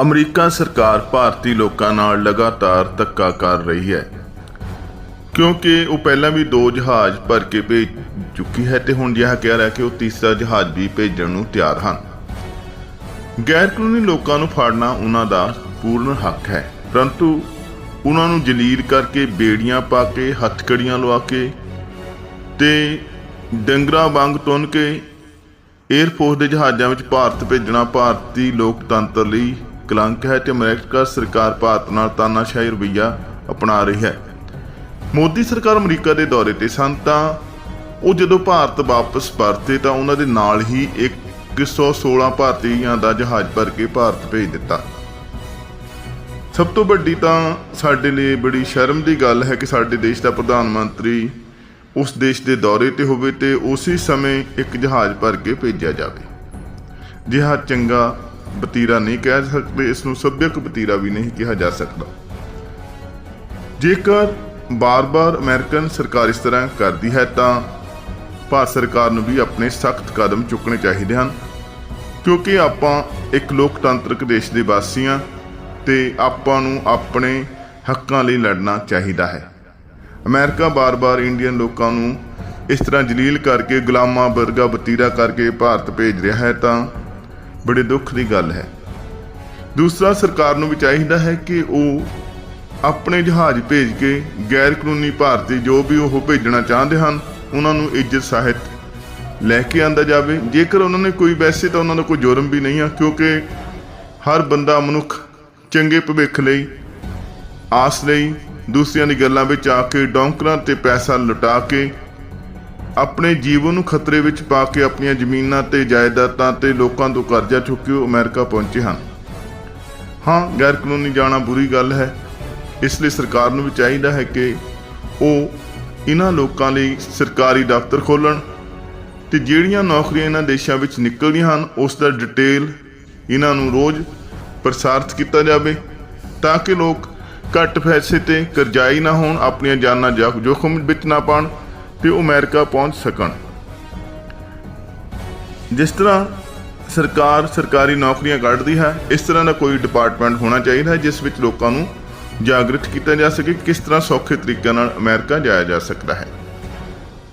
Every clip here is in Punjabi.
ਅਮਰੀਕਾ ਸਰਕਾਰ ਭਾਰਤੀ ਲੋਕਾਂ ਨਾਲ ਲਗਾਤਾਰ ਧੱਕਾ ਕਰ ਰਹੀ ਹੈ। ਕਿਉਂਕਿ ਉਹ ਪਹਿਲਾਂ ਵੀ ਦੋ ਜਹਾਜ਼ ਭਰ ਕੇ ਭੇਜ ਚੁੱਕੀ ਹੈ ਤੇ ਹੁਣ ਜਿਹਾ ਕਹਿ ਰਿਹਾ ਕਿ ਉਹ ਤੀਸਰਾ ਜਹਾਜ਼ ਵੀ ਭੇਜਣ ਨੂੰ ਤਿਆਰ ਹਨ। ਗੈਰ ਕਾਨੂੰਨੀ ਲੋਕਾਂ ਨੂੰ ਫੜਨਾ ਉਹਨਾਂ ਦਾ ਪੂਰਨ ਹੱਕ ਹੈ। ਪਰੰਤੂ ਉਹਨਾਂ ਨੂੰ ਜਲੀਲ ਕਰਕੇ ਬੇੜੀਆਂ ਪਾ ਕੇ, ਹੱਥਕੜੀਆਂ ਲਵਾ ਕੇ ਤੇ ਡੰਗਰਾਂ ਵਾਂਗ ਤੁੰਨ ਕੇ 에ਅਰਫੋਰਸ ਦੇ ਜਹਾਜ਼ਾਂ ਵਿੱਚ ਭਾਰਤ ਭੇਜਣਾ ਭਾਰਤੀ ਲੋਕਤੰਤਰ ਲਈ ਕਲੰਕ ਹੈ ਤੇ ਅਮਰੀਕਾ ਸਰਕਾਰ ਭਾਰਤ ਨਾਲ ਤਾਨਾਸ਼ਾਹੀ ਰਵੱਈਆ ਅਪਣਾ ਰਹੀ ਹੈ। ਮੋਦੀ ਸਰਕਾਰ ਅਮਰੀਕਾ ਦੇ ਦੌਰੇ ਤੇ ਸਨ ਤਾਂ ਉਹ ਜਦੋਂ ਭਾਰਤ ਵਾਪਸ ਪਰਤੇ ਤਾਂ ਉਹਨਾਂ ਦੇ ਨਾਲ ਹੀ 116 ਭਾਰਤੀਆਂ ਦਾ ਜਹਾਜ਼ ਭਰ ਕੇ ਭਾਰਤ ਭੇਜ ਦਿੱਤਾ। ਸਭ ਤੋਂ ਵੱਡੀ ਤਾਂ ਸਾਡੇ ਲਈ ਬੜੀ ਸ਼ਰਮ ਦੀ ਗੱਲ ਹੈ ਕਿ ਸਾਡੇ ਦੇਸ਼ ਦਾ ਪ੍ਰਧਾਨ ਮੰਤਰੀ ਉਸ ਦੇਸ਼ ਦੇ ਦੌਰੇ ਤੇ ਹੋਵੇ ਤੇ ਉਸੇ ਸਮੇਂ ਇੱਕ ਜਹਾਜ਼ ਭਰ ਕੇ ਭੇਜਿਆ ਜਾਵੇ। ਜਿਹਾ ਚੰਗਾ ਬਤੀਰਾ ਨਹੀਂ ਕਹਿ ਸਕਦੇ, ਇਸ ਨੂੰ ਸੱਭਿਅਕ ਬਤੀਰਾ ਵੀ ਨਹੀਂ ਕਿਹਾ ਜਾ ਸਕਦਾ। ਜੇਕਰ ਬਾਰ-ਬਾਰ ਅਮਰੀਕਨ ਸਰਕਾਰ ਇਸ ਤਰ੍ਹਾਂ ਕਰਦੀ ਹੈ, ਤਾਂ ਭਾਰਤ ਸਰਕਾਰ ਨੂੰ ਵੀ ਆਪਣੇ ਸਖਤ ਕਦਮ ਚੁੱਕਣੇ ਚਾਹੀਦੇ ਹਨ, ਕਿਉਂਕਿ ਆਪਾਂ ਇੱਕ ਲੋਕਤੰਤਰਕ ਦੇਸ਼ ਦੇ ਵਾਸੀ ਹਾਂ ਤੇ ਆਪਾਂ ਨੂੰ ਆਪਣੇ ਹੱਕਾਂ ਲਈ ਲੜਨਾ ਚਾਹੀਦਾ ਹੈ। ਅਮਰੀਕਾ ਬਾਰ-ਬਾਰ ਇੰਡੀਅਨ ਲੋਕਾਂ ਨੂੰ ਇਸ ਤਰ੍ਹਾਂ ਜਲੀਲ ਕਰਕੇ, ਗੁਲਾਮਾਂ ਵਰਗਾ ਬਤੀਰਾ ਕਰਕੇ ਭਾਰਤ ਭੇਜ ਰਿਹਾ ਹੈ, ਤਾਂ ਬੜੇ ਦੁੱਖ ਦੀ ਗੱਲ ਹੈ। ਦੂਸਰਾ ਸਰਕਾਰ ਨੂੰ ਵੀ ਚਾਹੀਦਾ ਹੈ ਕਿ ਉਹ ਆਪਣੇ ਜਹਾਜ਼ ਭੇਜ ਕੇ ਗੈਰ ਕਾਨੂੰਨੀ ਭਾਰਤੀ ਜੋ ਵੀ ਉਹ ਭੇਜਣਾ ਚਾਹੁੰਦੇ ਹਨ, ਉਹਨਾਂ ਨੂੰ ਇੱਜ਼ਤ ਸਾਹਿਤ ਲੈ ਕੇ ਆਂਦਾ ਜਾਵੇ। ਜੇਕਰ ਉਹਨਾਂ ਨੇ ਕੋਈ ਵੈਸੇ ਤਾਂ ਉਹਨਾਂ ਦਾ ਕੋਈ ਜੁਰਮ ਵੀ ਨਹੀਂ ਆ, ਕਿਉਂਕਿ ਹਰ ਬੰਦਾ ਮਨੁੱਖ ਚੰਗੇ ਭਵਿੱਖ ਲਈ, ਆਸ ਲਈ ਦੂਸਰਿਆਂ ਦੀ ਗੱਲਾਂ ਵਿੱਚ ਆ ਕੇ ਡੌਂਕਰਾਂ ਤੇ ਪੈਸਾ ਲੁਟਾ ਕੇ ਆਪਣੇ ਜੀਵਨ ਨੂੰ ਖਤਰੇ ਵਿੱਚ ਪਾ ਕੇ ਆਪਣੀਆਂ ਜ਼ਮੀਨਾਂ ਤੇ ਜਾਇਦਾਦਾਂ ਤੇ ਲੋਕਾਂ ਤੋਂ ਕਰਜ਼ਾ ਚੁੱਕ ਕੇ ਉਹ ਅਮਰੀਕਾ ਪਹੁੰਚੇ ਹਨ। ਹਾਂ ਗੈਰ ਕਾਨੂੰਨੀ ਜਾਣਾ ਬੁਰੀ ਗੱਲ ਹੈ। ਇਸ ਲਈ ਸਰਕਾਰ ਨੂੰ ਵੀ ਚਾਹੀਦਾ ਹੈ ਕਿ ਉਹ ਇਹਨਾਂ ਲੋਕਾਂ ਲਈ ਸਰਕਾਰੀ ਦਫ਼ਤਰ ਖੋਲਣ ਤੇ ਜਿਹੜੀਆਂ ਨੌਕਰੀਆਂ ਇਹਨਾਂ ਦੇਸ਼ਾਂ ਵਿੱਚ ਨਿਕਲਦੀਆਂ ਹਨ, ਉਸ ਦਾ ਡਿਟੇਲ ਇਹਨਾਂ ਨੂੰ ਰੋਜ਼ ਪ੍ਰਸਾਰਿਤ ਕੀਤਾ ਜਾਵੇ ਤਾਂ ਕਿ ਲੋਕ ਘੱਟ ਪੈਸੇ ਤੇ ਕਰਜ਼ਾਈ ਨਾ ਹੋਣ, ਆਪਣੀਆਂ ਜਾਨਾਂ ਜਾ- ਜੋਖਮ ਵਿੱਚ ਨਾ ਪਾਣ ਤੇ ਉਹ ਅਮਰੀਕਾ ਪਹੁੰਚ ਸਕਣ। ਜਿਸ ਤਰ੍ਹਾਂ ਸਰਕਾਰ ਸਰਕਾਰੀ ਨੌਕਰੀਆਂ ਕੱਢਦੀ ਹੈ, ਇਸ ਤਰ੍ਹਾਂ ਦਾ ਕੋਈ ਡਿਪਾਰਟਮੈਂਟ ਹੋਣਾ ਚਾਹੀਦਾ ਹੈ, ਜਿਸ ਵਿੱਚ ਲੋਕਾਂ ਨੂੰ ਜਾਗਰਿਤ ਕੀਤਾ ਜਾ ਸਕੇ ਕਿਸ ਤਰ੍ਹਾਂ ਸੌਖੇ ਤਰੀਕੇ ਨਾਲ ਅਮਰੀਕਾ ਜਾਇਆ ਜਾ ਸਕਦਾ ਹੈ।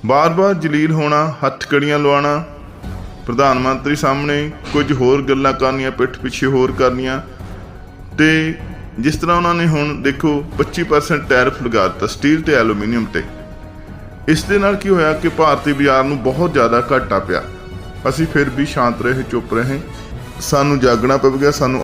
ਬਾਰ-ਬਾਰ ਜਲੀਲ ਹੋਣਾ, ਹੱਥ ਕੜੀਆਂ ਲਵਾਉਣਾ, ਪ੍ਰਧਾਨ ਮੰਤਰੀ ਸਾਹਮਣੇ ਕੁਝ ਹੋਰ ਗੱਲਾਂ ਕਰਨੀਆਂ, ਪਿੱਠ ਪਿੱਛੇ ਹੋਰ ਕਰਨੀਆਂ, ਤੇ ਜਿਸ ਤਰ੍ਹਾਂ ਉਹਨਾਂ ਨੇ ਹੁਣ ਦੇਖੋ 25% ਟੈਰਿਫ ਲਗਾ ਦਿੱਤਾ ਸਟੀਲ ਤੇ ਐਲੂਮੀਨੀਅਮ ਤੇ। ਇਸ ਦੇ ਨਾਲ ਕੀ ਹੋਇਆ ਕਿ ਭਾਰਤੀ ਬਾਜ਼ਾਰ ਨੂੰ ਬਹੁਤ ਜ਼ਿਆਦਾ ਘਾਟਾ ਪਿਆ। ਅਸੀਂ ਫਿਰ ਵੀ ਸ਼ਾਂਤ ਰਹੇ, ਚੁੱਪ ਰਹੇ। ਸਾਨੂੰ ਜਾਗਣਾ ਪਵੇਗਾ ਸਾਨੂੰ